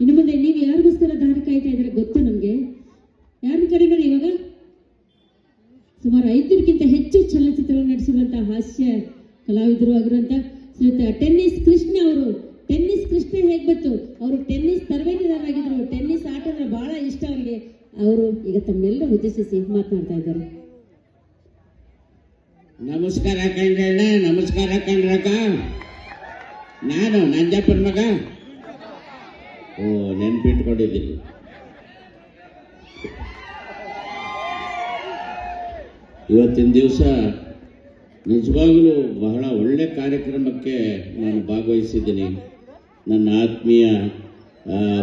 ಇನ್ನು ಮುಂದೆ ನೀವು ಯಾರಿಗೋಸ್ಕರ ದಾರಿ ಕಾಯ್ತಾ ಇದ್ರೆ ಗೊತ್ತು ನಮ್ಗೆ? ಯಾರ ಕಡೆಗಳು ಇವಾಗ? ಸುಮಾರು ಐದಕ್ಕಿಂತ ಹೆಚ್ಚು ಚಲನಚಿತ್ರಗಳು ನಡೆಸಿರುವಂತಹ ಹಾಸ್ಯ ಕಲಾವಿದರು ಆಗಿರುವಂತ ಶ್ರೀಯುತ ಟೆನ್ನಿಸ್ ಕೃಷ್ಣ ಅವರು. ಟೆನ್ನಿಸ್ ಕೃಷ್ಣ ಹೇಗ್ ಬಂತು? ಅವರು ಟೆನ್ನಿಸ್ ತರಬೇತಿದಾರರಾಗಿದ್ರು ಟೆನ್ನಿಸ್ ಆಟ ಅಂದ್ರೆ ಬಹಳ ಇಷ್ಟ ಅವರಿಗೆ. ಅವರು ಈಗ ತಮ್ಮೆಲ್ಲರೂ ಉದ್ದೇಶಿಸಿ ಮಾತನಾಡ್ತಾ ಇದ್ದಾರೆ. ನಮಸ್ಕಾರ ಕಂಡ್ರಣ್ಣ ನಮಸ್ಕಾರ ಕಂಡ್ರಕ್ಕ ನಾನು ನಂಜಪ್ಪನ ಮಗ. ಓ, ನೆನ್ಪಿಟ್ಕೊಂಡಿದ್ದೀನಿ. ಇವತ್ತಿನ ದಿವಸ ನಿಜವಾಗಲೂ ಬಹಳ ಒಳ್ಳೆ ಕಾರ್ಯಕ್ರಮಕ್ಕೆ ನಾನು ಭಾಗವಹಿಸಿದ್ದೀನಿ. ನನ್ನ ಆತ್ಮೀಯ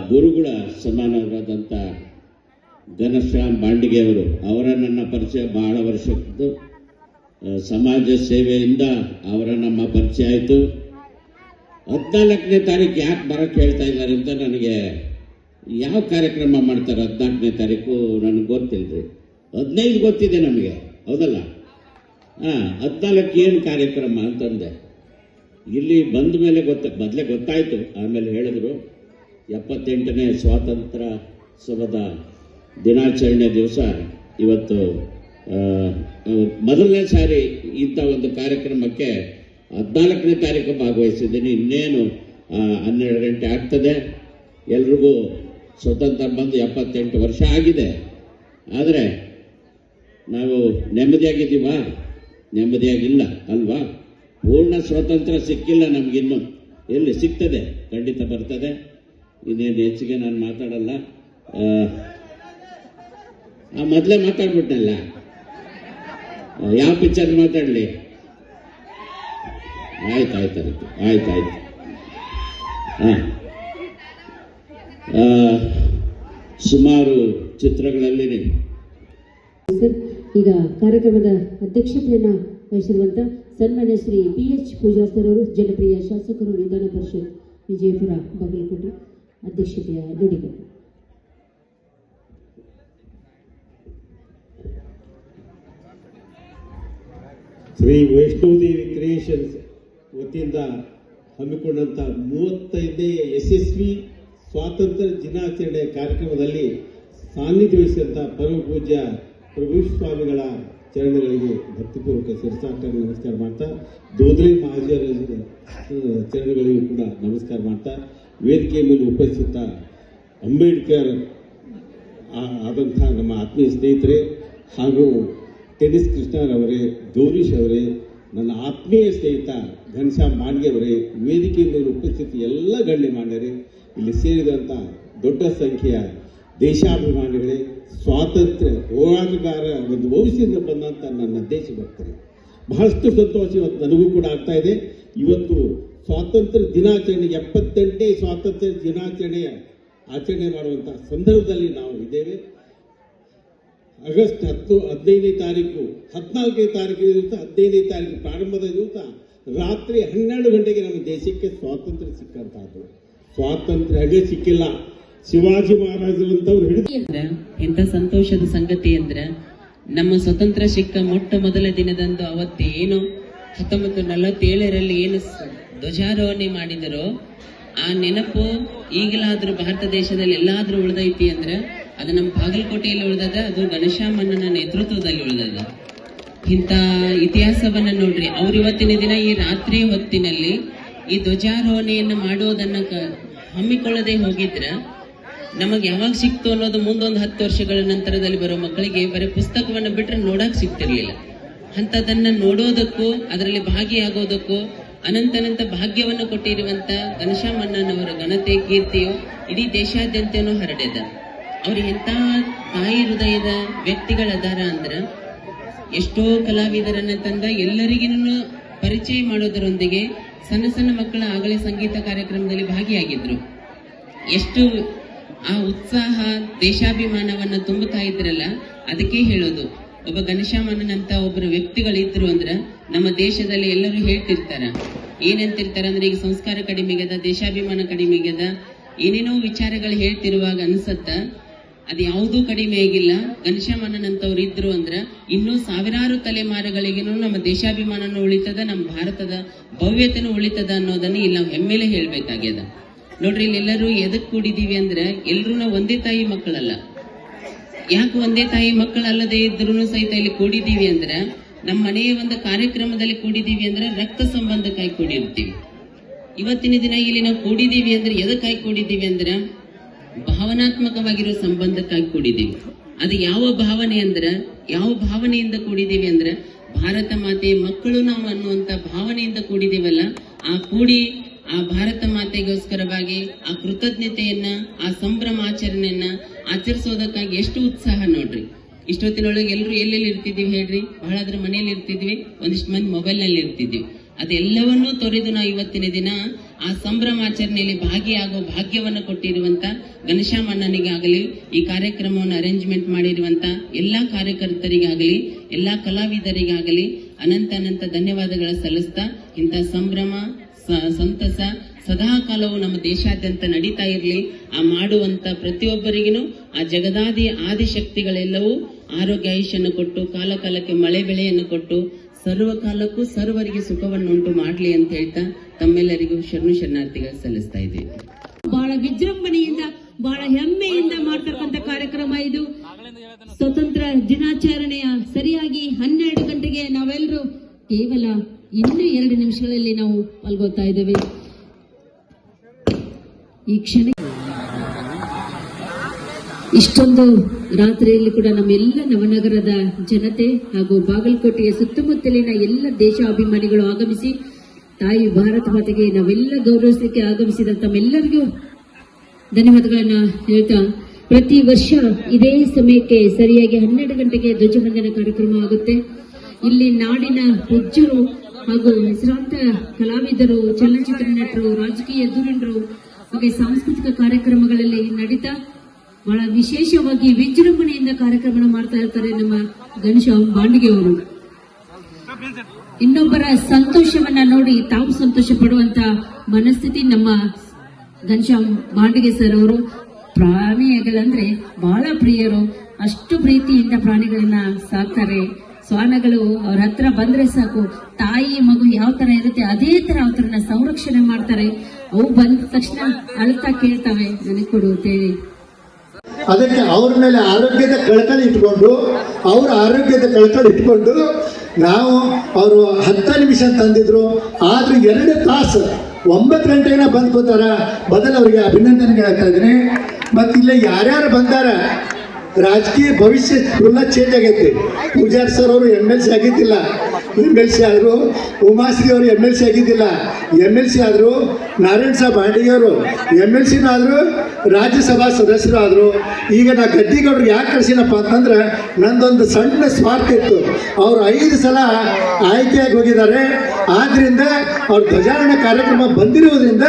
ಗುರುಗಳ ಸಮಾನರಾದಂಥ ಘನಶ್ಯಾಮ್ ಬಾಂಡಿಗೆ ಅವರು ಅವರ ನನ್ನ ಪರಿಚಯ ಬಹಳ ವರ್ಷದ್ದು. ಸಮಾಜ ಸೇವೆಯಿಂದ ಅವರ ನಮ್ಮ ಪರಿಚಯ ಆಯಿತು. ಹದಿನಾಲ್ಕನೇ ತಾರೀಕು ಯಾಕೆ ಬರೋಕ್ಕೆ ಹೇಳ್ತಾ ಇದ್ದಾರೆ ಅಂತ ನನಗೆ ಯಾವ ಕಾರ್ಯಕ್ರಮ ಮಾಡ್ತಾರೆ ಹದಿನಾಲ್ಕನೇ ತಾರೀಕು ನನಗೆ ಗೊತ್ತಿಲ್ಲ ರೀ ಹದಿನೈದು ಗೊತ್ತಿದೆ ನಮಗೆ, ಹೌದಲ್ಲ? ಹಾಂ ಹದಿನಾಲ್ಕು ಏನು ಕಾರ್ಯಕ್ರಮ ಅಂತಂದೆ. ಇಲ್ಲಿ ಬಂದ ಮೇಲೆ ಗೊತ್ತ, ಮೊದಲೇ ಗೊತ್ತಾಯಿತು, ಆಮೇಲೆ ಹೇಳಿದ್ರು. ಎಪ್ಪತ್ತೆಂಟನೇ ಸ್ವಾತಂತ್ರ್ಯ ಸಭದ ದಿನಾಚರಣೆ ದಿವಸ ಇವತ್ತು ಮೊದಲನೇ ಸಾರಿ ಇಂಥ ಒಂದು ಕಾರ್ಯಕ್ರಮಕ್ಕೆ ಹದಿನಾಲ್ಕನೇ ತಾರೀಕು ಭಾಗವಹಿಸಿದ್ದೀನಿ. ಇನ್ನೇನು ಹನ್ನೆರಡು ಗಂಟೆ ಆಗ್ತದೆ. ಎಲ್ರಿಗೂ ಸ್ವತಂತ್ರ ಬಂದು ಎಪ್ಪತ್ತೆಂಟು ವರ್ಷ ಆಗಿದೆ. ಆದರೆ ನಾವು ನೆಮ್ಮದಿಯಾಗಿದ್ದೀವ? ನೆಮ್ಮದಿಯಾಗಿಲ್ಲ ಅಲ್ವಾ? ಪೂರ್ಣ ಸ್ವಾತಂತ್ರ್ಯ ಸಿಕ್ಕಿಲ್ಲ ನಮಗಿನ್ನು. ಎಲ್ಲಿ? ಸಿಗ್ತದೆ. ಖಂಡಿತ ಬರ್ತದೆ. ಇನ್ನೇನು ಹೆಚ್ಚಿಗೆ ನಾನು ಮಾತಾಡಲ್ಲ. ಆ, ಮೊದಲೇ ಮಾತಾಡ್ಬಿಟ್ನಲ್ಲ. ಆ, ಯಾವ ಪಿಕ್ಚರ್ ಮಾತಾಡಲಿ. ಆಯ್ತು ಆಯ್ತು ಆಯ್ತು ಆಯ್ತು ಆಯ್ತು. ಹಾಂ. ಸುಮಾರು ಚಿತ್ರಗಳಲ್ಲಿ ಈಗ ಕಾರ್ಯಕ್ರಮದ ಅಧ್ಯಕ್ಷತೆಯನ್ನು ವಹಿಸಿರುವಂತ ಸನ್ಮಾನ್ಯ Shri P H Pooja sir ಅವರು, ಜನಪ್ರಿಯ ಶಾಸಕರು ವಿಧಾನ ಪರಿಷತ್ ವಿಜಯಪುರ ಬಾಗಲಕೋಟೆ ಅಧ್ಯಕ್ಷತೆಯ ನುಡಿಗಳು. ಶ್ರೀ ವೈಷ್ಣೋದೇವಿ ಕ್ರಿಯೇಷನ್ಸ್ ವತಿಯಿಂದ ಹಮ್ಮಿಕೊಂಡಂಥ ಮೂವತ್ತೈದನೇ ಯಶಸ್ವಿ ಸ್ವಾತಂತ್ರ್ಯ ದಿನಾಚರಣೆ ಕಾರ್ಯಕ್ರಮದಲ್ಲಿ ಸಾನ್ನಿಧ್ಯ ವಹಿಸಿದಂಥ ಪರಮ ಪೂಜ್ಯ ಪ್ರಭು ಸ್ವಾಮಿಗಳ ಚರಣಗಳಿಗೆ ಭಕ್ತಿಪೂರ್ವಕ ಶಿರಸಾಷ್ಟಾಂಗ ನಮಸ್ಕಾರ ಮಾಡ್ತಾ ದೋದ್ರಿ ಮಹಾಜರ ಚರಣಗಳಿಗೂ ಕೂಡ ನಮಸ್ಕಾರ ಮಾಡ್ತಾ ವೇದಿಕೆಯ ಮೇಲೆ ಉಪಸ್ಥಿತ ಅಂಬೇಡ್ಕರ್ ಆ- ಆದಂಥ ನಮ್ಮ ಆತ್ಮೀಯ ಸ್ನೇಹಿತರೆ ಹಾಗೂ ಟೆನಿಸ್ ಕೃಷ್ಣರವರೇ ಗೌರೀಶ್ ಅವರೇ, ನನ್ನ ಆತ್ಮೀಯ ಸ್ನೇಹಿತ ಘನಶ್ಯಾಮ್ ಅವರೇ ವೇದಿಕೆಯಿಂದ ಉಪಸ್ಥಿತಿ ಎಲ್ಲ ಗಣ್ಯ ಗಣ್ಯಮಾನ್ಯರೇ ಇಲ್ಲಿ ಸೇರಿದಂಥ ದೊಡ್ಡ ಸಂಖ್ಯೆಯ ದೇಶಾಭಿಮಾನಿಗಳೇ, ಸ್ವಾತಂತ್ರ್ಯ ಹೋರಾಟಗಾರ ಒಂದು ಭವಿಷ್ಯದಿಂದ ಬಂದಂಥ ನನ್ನ ದೇಶಭಕ್ತರೇ ಬಹಳಷ್ಟು ಸಂತೋಷ ಇವತ್ತು ನನಗೂ ಕೂಡ ಆಗ್ತಾ ಇದೆ. ಇವತ್ತು ಸ್ವಾತಂತ್ರ್ಯ ದಿನಾಚರಣೆ, ಎಪ್ಪತ್ತೆಂಟನೇ ಸ್ವಾತಂತ್ರ್ಯ ದಿನಾಚರಣೆಯ ಆಚರಣೆ ಮಾಡುವಂಥ ಸಂದರ್ಭದಲ್ಲಿ ನಾವು ಇದ್ದೇವೆ. ಆಗಸ್ಟ್ ಹತ್ತು, ಹದಿನೈದನೇ ತಾರೀಕು, ಹದಿನಾಲ್ಕನೇ ತಾರೀಕಿನ ದಿವಸ ಹದಿನೈದನೇ ತಾರೀಕು ಪ್ರಾರಂಭದ ದಿವಸ ರಾತ್ರಿ ಹನ್ನೆರಡು ಗಂಟೆಗೆ ನಮ್ಮ ದೇಶಕ್ಕೆ ಸ್ವಾತಂತ್ರ್ಯ ಸಿಕ್ಕಂತಹದ್ದು ಸ್ವಾತಂತ್ರ್ಯ ಹಾಗೆ ಸಿಕ್ಕಿಲ್ಲ. ಶಿವಾಜಿ ಮಹಾರಾಜರಂತವ್ರು ಹೇಳಿದ್ರೆ. ಎಂತ ಸಂತೋಷದ ಸಂಗತಿ ಅಂದ್ರೆ ನಮ್ಮ ಸ್ವತಂತ್ರ ಸಿಕ್ಕ ಮೊಟ್ಟ ಮೊದಲ ದಿನದಂದು ಅವತ್ತೇನು ಹತ್ತೊಂಬತ್ತು ನಲವತ್ತೇಳರಲ್ಲಿ ಏನು ಧ್ವಜಾರೋಹಣೆ ಮಾಡಿದರೋ, ಆ ನೆನಪು ಈಗಲಾದ್ರೂ ಭಾರತ ದೇಶದಲ್ಲಿ ಎಲ್ಲಾದ್ರೂ ಉಳಿದೈತಿ ಅಂದ್ರ ಅದು ನಮ್ಮ ಬಾಗಲಕೋಟೆಯಲ್ಲಿ ಉಳಿದದ ಅದು ಘನಶ್ಯಾಮಣ್ಣನ ನೇತೃತ್ವದಲ್ಲಿ ಉಳಿದದ ಇಂಥ ಇತಿಹಾಸವನ್ನ ನೋಡ್ರಿ, ಅವ್ರು ಇವತ್ತಿನ ದಿನ ಈ ರಾತ್ರಿ ಹೊತ್ತಿನಲ್ಲಿ ಈ ಧ್ವಜಾರೋಹಣೆಯನ್ನು ಮಾಡೋದನ್ನ ಹಮ್ಮಿಕೊಳ್ಳದೆ ಹೋಗಿದ್ರ, ನಮಗೆ ಯಾವಾಗ ಸಿಕ್ತು ಅನ್ನೋದು ಮುಂದೊಂದು ಹತ್ತು ವರ್ಷಗಳ ನಂತರದಲ್ಲಿ ಬರೋ ಮಕ್ಕಳಿಗೆ ಬರೀ ಪುಸ್ತಕವನ್ನು ಬಿಟ್ರೆ ನೋಡಕ್ ಸಿಗ್ತಿರ್ಲಿಲ್ಲ. ಅಂಥದ್ದನ್ನ ನೋಡೋದಕ್ಕೂ, ಅದರಲ್ಲಿ ಭಾಗಿಯಾಗೋದಕ್ಕೂ ಅನಂತನಂತ ಭಾಗ್ಯವನ್ನು ಕೊಟ್ಟಿರುವಂತ ಘನಶ್ಯಾಮಣ್ಣನವರ ಘನತೆ, ಕೀರ್ತಿಯು ಇಡೀ ದೇಶಾದ್ಯಂತನೂ ಹರಡಿದ. ಅವ್ರು ಎಂತ ತಾಯಿ ಹೃದಯದ ವ್ಯಕ್ತಿಗಳದಾರ ಅಂದ್ರ ಎಷ್ಟೋ ಕಲಾವಿದರನ್ನ ತಂದ ಎಲ್ಲರಿಗೂ ಪರಿಚಯ ಮಾಡೋದರೊಂದಿಗೆ ಸಣ್ಣ ಸಣ್ಣ ಮಕ್ಕಳ ಆಗಲೇ ಸಂಗೀತ ಕಾರ್ಯಕ್ರಮದಲ್ಲಿ ಭಾಗಿಯಾಗಿದ್ರು. ಎಷ್ಟು ಆ ಉತ್ಸಾಹ, ದೇಶಾಭಿಮಾನವನ್ನ ತುಂಬುತ್ತಾ ಇದ್ರಲ್ಲ, ಅದಕ್ಕೆ ಹೇಳೋದು. ಒಬ್ಬ ಘನಶ್ಯಾಮನಂತ ಒಬ್ಬರು ವ್ಯಕ್ತಿಗಳಿದ್ರು ಅಂದ್ರ ನಮ್ಮ ದೇಶದಲ್ಲಿ ಎಲ್ಲರೂ ಹೇಳ್ತಿರ್ತಾರ. ಏನಂತಿರ್ತಾರ ಅಂದ್ರೆ ಈಗ ಸಂಸ್ಕಾರ ಕಡಿಮೆಗದ ದೇಶಾಭಿಮಾನ ಕಡಿಮೆಗದ ಏನೇನೋ ವಿಚಾರಗಳು ಹೇಳ್ತಿರುವಾಗ ಅನ್ಸತ್ತ ಅದು ಯಾವುದೂ ಕಡಿಮೆ ಆಗಿಲ್ಲ. ಘನಶ್ಯಾಮಣ್ಣನಂತವ್ರು ಇದ್ರು ಅಂದ್ರೆ ಇನ್ನೂ ಸಾವಿರಾರು ತಲೆಮಾರುಗಳಿಗೂ ನಮ್ಮ ದೇಶಾಭಿಮಾನನೂ ಉಳಿತದ, ನಮ್ಮ ಭಾರತದ ಭವ್ಯತೆನೂ ಉಳಿತದ ಅನ್ನೋದನ್ನ ಇಲ್ಲಿ ನಾವು ಹೆಮ್ಮೆಲೆ ಹೇಳ್ಬೇಕಾಗ್ಯದ. ನೋಡ್ರಿ, ಇಲ್ಲೆಲ್ಲರೂ ಎದಕ್ ಕೂಡಿದೀವಿ ಅಂದ್ರೆ ಎಲ್ರೂ ಒಂದೇ ತಾಯಿ ಮಕ್ಕಳಲ್ಲ. ಯಾಕೆ ಒಂದೇ ತಾಯಿ ಮಕ್ಕಳಲ್ಲದೆ ಇದ್ರು ಸಹಿತ ಇಲ್ಲಿ ಕೂಡಿದೀವಿ ಅಂದ್ರೆ ನಮ್ಮ ಮನೆಯ ಒಂದು ಕಾರ್ಯಕ್ರಮದಲ್ಲಿ ಕೂಡಿದೀವಿ ಅಂದ್ರೆ ರಕ್ತ ಸಂಬಂಧಕ್ಕಾಗಿ ಕೂಡಿರ್ತೀವಿ. ಇವತ್ತಿನ ದಿನ ಇಲ್ಲಿ ನಾವು ಕೂಡಿದೀವಿ ಅಂದ್ರೆ ಎದಕ್ಕಾಗಿ ಕೂಡಿದೀವಿ ಅಂದ್ರೆ ಭಾವನಾತ್ಮಕವಾಗಿರೋ ಸಂಬಂಧಕ್ಕಾಗಿ ಕೂಡಿದ್ದೇವೆ. ಅದು ಯಾವ ಭಾವನೆ ಅಂದ್ರೆ, ಯಾವ ಭಾವನೆಯಿಂದ ಕೂಡಿದೀವಿ ಅಂದ್ರೆ, ಭಾರತ ಮಾತೆ ಮಕ್ಕಳು ನಾವು ಅನ್ನುವಂತ ಭಾವನೆಯಿಂದ ಕೂಡಿದೀವಲ್ಲ ಆ ಕೂಡಿ ಆ ಭಾರತ ಮಾತೆಗೋಸ್ಕರವಾಗಿ ಆ ಕೃತಜ್ಞತೆಯನ್ನ, ಆ ಸಂಭ್ರಮ ಆಚರಣೆಯನ್ನ ಆಚರಿಸೋದಕ್ಕಾಗಿ ಎಷ್ಟು ಉತ್ಸಾಹ ನೋಡ್ರಿ. ಇಷ್ಟೊತ್ತಿನೊಳಗೆ ಎಲ್ಲರೂ ಎಲ್ಲೆಲ್ಲಿ ಇರ್ತಿದ್ವಿ ಹೇಳ್ರಿ? ಬಹಳ ಅದ್ರ ಮನೆಯಲ್ಲಿ ಇರ್ತಿದ್ವಿ, ಒಂದಿಷ್ಟು ಮಂದಿ ಮೊಬೈಲ್ನಲ್ಲಿ ಇರ್ತಿದ್ವಿ. ಅದೆಲ್ಲವನ್ನೂ ತೊರೆದು ನಾವು ಇವತ್ತಿನ ದಿನ ಆ ಸಂಭ್ರಮಾಚರಣೆಯಲ್ಲಿ ಭಾಗಿಯಾಗೋ ಭಾಗ್ಯವನ್ನು ಕೊಟ್ಟಿರುವಂತ ಘನಶ್ಯಾಮ್ ಅಣ್ಣನಿಗಾಗಲಿ ಈ ಕಾರ್ಯಕ್ರಮವನ್ನು ಅರೇಂಜ್ಮೆಂಟ್ ಮಾಡಿರುವಂತ ಎಲ್ಲಾ ಕಾರ್ಯಕರ್ತರಿಗಾಗಲಿ, ಎಲ್ಲಾ ಕಲಾವಿದರಿಗಾಗಲಿ ಅನಂತ ಅನಂತ ಧನ್ಯವಾದಗಳ ಸಲ್ಲಿಸ್ತಾ ಇಂಥ ಸಂಭ್ರಮ ಸಂತಸ ಸದಾ ಕಾಲವು ನಮ್ಮ ದೇಶಾದ್ಯಂತ ನಡೀತಾ ಇರಲಿ. ಆ ಮಾಡುವಂತ ಪ್ರತಿಯೊಬ್ಬರಿಗೂ ಆ ಜಗದಾದಿ ಆದಿಶಕ್ತಿಗಳೆಲ್ಲವೂ ಆರೋಗ್ಯ ಆಯುಷ್ಯನ್ನು ಕೊಟ್ಟು ಕಾಲ ಕಾಲಕ್ಕೆ ಮಳೆ ಬೆಳೆಯನ್ನು ಕೊಟ್ಟು ಸರ್ವ ಕಾಲಕ್ಕೂ ಸರ್ವರಿಗೆ ಸುಖವನ್ನು ಉಂಟು ಮಾಡ್ಲಿ ಅಂತ ಹೇಳ್ತಾ ತಮ್ಮೆಲ್ಲರಿಗೂ ಶರಣು ಶರಣಾರ್ಥಿಗಳು ಸಲ್ಲಿಸ್ತಾ ಇದ್ದೀವಿ. ಬಹಳ ವಿಜೃಂಭಣೆಯಿಂದ, ಬಹಳ ಹೆಮ್ಮೆಯಿಂದ ಮಾಡ್ತಕ್ಕಂಥ ಕಾರ್ಯಕ್ರಮ ಇದು. ಸ್ವತಂತ್ರ ದಿನಾಚರಣೆಯ ಸರಿಯಾಗಿ ಹನ್ನೆರಡು ಗಂಟೆಗೆ ನಾವೆಲ್ಲರೂ ಕೇವಲ ಇನ್ನೂ ಎರಡು ನಿಮಿಷಗಳಲ್ಲಿ ನಾವು ಪಾಲ್ಗೊಳ್ತಾ ಇದ್ದೇವೆ. ಈ ಕ್ಷಣ ಇಷ್ಟೊಂದು ರಾತ್ರಿಯಲ್ಲಿ ಕೂಡ ನಮ್ಮೆಲ್ಲ ನವನಗರದ ಜನತೆ ಹಾಗೂ ಬಾಗಲಕೋಟೆಯ ಸುತ್ತಮುತ್ತಲಿನ ಎಲ್ಲ ದೇಶಾಭಿಮಾನಿಗಳು ಆಗಮಿಸಿ, ತಾಯಿ ಭಾರತ ಮಾತೆಗೆ ನಾವೆಲ್ಲ ಗೌರವಿಸಲಿಕ್ಕೆ ಆಗಮಿಸಿದ ತಮ್ಮೆಲ್ಲರಿಗೂ ಧನ್ಯವಾದಗಳನ್ನ ಹೇಳ್ತಾ, ಪ್ರತಿ ವರ್ಷ ಇದೇ ಸಮಯಕ್ಕೆ ಸರಿಯಾಗಿ ಹನ್ನೆರಡು ಗಂಟೆಗೆ ಧ್ವಜವಂದನ ಕಾರ್ಯಕ್ರಮ ಆಗುತ್ತೆ. ಇಲ್ಲಿ ನಾಡಿನ ಹುಜ್ಜರು ಹಾಗೂ ಹೆಸರಾಂತ ಕಲಾವಿದರು, ಚಲನಚಿತ್ರ ನಟರು, ರಾಜಕೀಯ ಧುರೀಣರು ಹಾಗೆ ಸಾಂಸ್ಕೃತಿಕ ಕಾರ್ಯಕ್ರಮಗಳಲ್ಲಿ ನಡೀತಾ ಬಹಳ ವಿಶೇಷವಾಗಿ ವಿಜೃಂಭಣೆಯಿಂದ ಕಾರ್ಯಕ್ರಮ ಮಾಡ್ತಾ ಇರ್ತಾರೆ ನಮ್ಮ ಗಣೇಶ ಬಾಂಡಿಗೆ ಅವರು ಇನ್ನೊಬ್ಬರ ಸಂತೋಷವನ್ನ ನೋಡಿ ತಾವು ಸಂತೋಷ ಪಡುವಂತ ಮನಸ್ಥಿತಿ ನಮ್ಮ ಘನಶ್ಯಾಮ್ ಬಾಂಡಿಗೆ ಸರ್ ಅವರು. ಪ್ರಾಣಿಗಳಂದ್ರೆ ಬಹಳ ಪ್ರಿಯರು. ಅಷ್ಟು ಪ್ರೀತಿಯಿಂದ ಪ್ರಾಣಿಗಳನ್ನ ಸಾಕ್ತಾರೆ. ಶ್ವಾನಗಳು ಅವ್ರ ಹತ್ರ ಬಂದ್ರೆ ಸಾಕು. ತಾಯಿ, ಮಗು ಯಾವ ತರ ಇರುತ್ತೆ, ಅದೇ ತರ ಅವ್ರನ್ನ ಸಂರಕ್ಷಣೆ ಮಾಡ್ತಾರೆ. ಅವು ಬಂದ ತಕ್ಷಣ ಅಳ್ತಾ ಕೇಳ್ತವೆ. ನನಗೆ ಕೊಡು ಅಂತೇಳಿ ಅದಕ್ಕೆ ಅವ್ರ ಮೇಲೆ ಆರೋಗ್ಯದ ಕಳಕಳಿ ಇಟ್ಕೊಂಡು, ಅವ್ರ ಆರೋಗ್ಯದ ಕಳಕಳಿ ಇಟ್ಕೊಂಡು ನಾವು ಅವರು ಹತ್ತು ನಿಮಿಷ ತಂದಿದ್ರು. ಆದ್ರೂ ಎರಡು ತಾಸು, ಒಂಬತ್ತು ಗಂಟೆನ ಬಂದು ಕೂತಾರ ಬದಲು ಅವರಿಗೆ ಅಭಿನಂದನೆಗಳಾಗ್ತಾ ಇದ್ದೀನಿ. ಮತ್ತು ಇಲ್ಲಿ ಯಾರ್ಯಾರು ಬಂದಾರ ರಾಜಕೀಯ ಭವಿಷ್ಯ ಫುಲ್ಲ ಚೇಂಜ್ ಆಗೈತಿ ಪೂಜಾರ್ ಸರ್ ಅವರು ಎಂ ಎಲ್ ಸಿ ಆಗಿದ್ದಿಲ್ಲ ಎಂ ಎಲ್ ಸಿ ಆದರು ಉಮಾಶ್ರೀ ಅವರು ಎಂ ಎಲ್ ಸಿ ಆಗಿದ್ದಿಲ್ಲ. ಎಂ ಎಲ್ ಸಿ ಆದರು ನಾರಾಯಣ್ ಸಾಬ್ ಬಾಂಡಿಗೆಯವರು ಎಂ ಎಲ್ ಸಿನೂ ಆದರು ರಾಜ್ಯಸಭಾ ಸದಸ್ಯರು ಆದರು. ಈಗ ನಾ ಗದ್ದಿಗೌಡ್ರಿಗೆ ಯಾಕೆ ಕಳಿಸಿನಪ್ಪ ಅಂತಂದ್ರೆ ನಂದೊಂದು ಸಣ್ಣ ಸ್ವಾರ್ಥ ಇತ್ತು. ಅವರು ಐದು ಸಲ ಆಯ್ಕೆಯಾಗಿ ಹೋಗಿದ್ದಾರೆ. ಆದ್ದರಿಂದ ಅವ್ರ ಧ್ವಜಾರೋಹಣ ಕಾರ್ಯಕ್ರಮ ಬಂದಿರುವುದರಿಂದ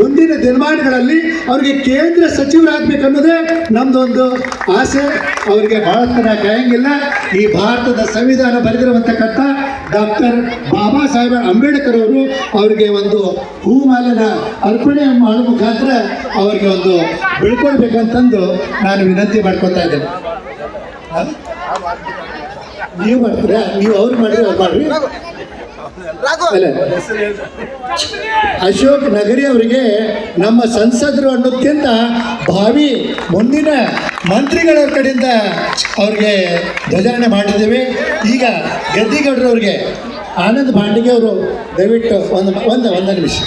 ಮುಂದಿನ ದಿನಮಾನಗಳಲ್ಲಿ ಅವರಿಗೆ ಕೇಂದ್ರ ಸಚಿವರಾಗಬೇಕನ್ನೋದೇ ನಮ್ಮದೊಂದು ಆಸೆ. ಅವರಿಗೆ ತನ ಕಾಯಂಗಿಲ್ಲ. ಈ ಭಾರತದ ಸಂವಿಧಾನ ಬರೆದಿರುವಂತಕ್ಕಂಥ ಡಾಕ್ಟರ್ ಬಾಬಾ ಸಾಹೇಬ್ ಅಂಬೇಡ್ಕರ್ ಅವರು ಅವರಿಗೆ ಒಂದು ಹೂಮಾಲೆನ ಅರ್ಪಣೆ ಮಾಡೋ ಮುಖಾಂತರ ಅವರಿಗೆ ಒಂದು ಬೆಳ್ಕೊಳ್ಬೇಕಂತಂದು ನಾನು ವಿನಂತಿ ಮಾಡ್ಕೊತಾ ಇದ್ದೇನೆ. ನೀವು ಮಾಡ್ತೀರಾ? ನೀವು ಅವ್ರು ಮಾಡಿದ್ರೆ ಅವ್ರು ಮಾಡ್ರಿ. ಅಶೋಕ್ ನಗರಿ ಅವರಿಗೆ ನಮ್ಮ ಸಂಸದರು ಅನ್ನೋದಕ್ಕಿಂತ ಭಾವಿ ಮುಂದಿನ ಮಂತ್ರಿಗಳ ಕಡೆಯಿಂದ ಅವ್ರಿಗೆ ಧ್ವಜಾರಣೆ ಮಾಡಿದ್ದೇವೆ. ಈಗ ಗದ್ದಿಗೌಡರವ್ರಿಗೆ ಆನಂದ್ ಭಾಂಡಿಗೆ ಅವರು ದಯವಿಟ್ಟು ಒಂದು ಒಂದು ಒಂದು ನಿಮಿಷ.